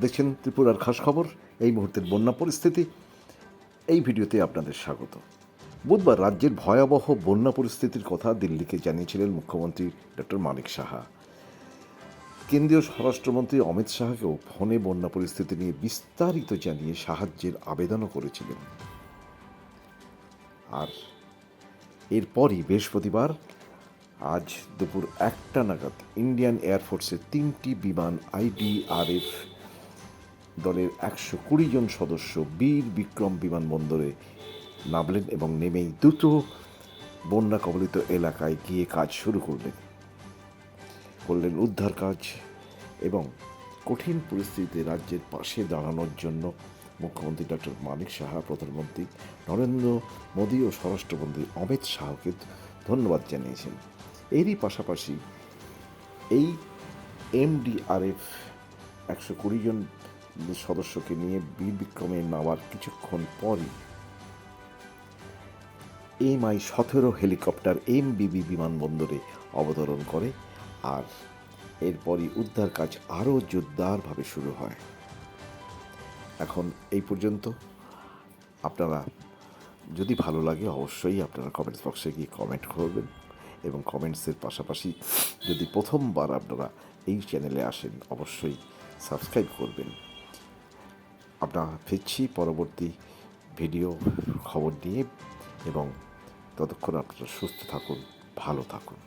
দেখছেন ত্রিপুরার খাস খবর, এই মুহূর্তের বন্যা পরিস্থিতি। এই ভিডিওতে আপনাদের স্বাগত। বুধবার রাজ্যের ভয়াবহ বন্যা পরিস্থিতির কথা দিল্লিকে জানিয়েছিলেন মুখ্যমন্ত্রী ডক্টর মানিক সাহা। কেন্দ্রীয় স্বরাষ্ট্রমন্ত্রী অমিত শাহকেও ফোনে বন্যা পরিস্থিতি নিয়ে বিস্তারিত জানিয়ে সাহায্যের আবেদনও করেছিলেন। আর এরপরই বৃহস্পতিবার, আজ দুপুর একটা নাগাদ, ইন্ডিয়ান এয়ারফোর্সের তিনটি বিমান আইডিআরএফ দলের একশো কুড়ি জন সদস্য বীর বিক্রম বিমানবন্দরে নামলেন এবং নেমেই দ্রুত বন্যা কবলিত এলাকায় গিয়ে কাজ শুরু করলেন। করলেন উদ্ধার কাজ এবং কঠিন পরিস্থিতিতে রাজ্যের পাশে দাঁড়ানোর জন্য মুখ্যমন্ত্রী ডক্টর মানিক সাহা, প্রধানমন্ত্রী নরেন্দ্র মোদী ও স্বরাষ্ট্রমন্ত্রী অমিত শাহকে ধন্যবাদ জানিয়েছেন। এরই পাশাপাশি এই এমডিআরএফ একশো কুড়ি জন সদস্যকে নিয়ে বীর বিক্রমে নামার কিছুক্ষণ পরই এম আই সতেরো হেলিকপ্টার এমবিবি বিমানবন্দরে অবতরণ করে আর এরপরই উদ্ধার কাজ আরও জোরদারভাবে শুরু হয়। এখন এই পর্যন্ত। আপনারা যদি ভালো লাগে অবশ্যই আপনারা কমেন্টস বক্সে গিয়ে কমেন্ট করবেন এবং কমেন্টসের পাশাপাশি যদি প্রথমবার আপনারা এই চ্যানেলে আসেন, অবশ্যই সাবস্ক্রাইব করবেন। আমরা ফিরছি পরবর্তী ভিডিও খবর নিয়ে এবং ততক্ষণ আপনারা সুস্থ থাকুন ভালো থাকুন।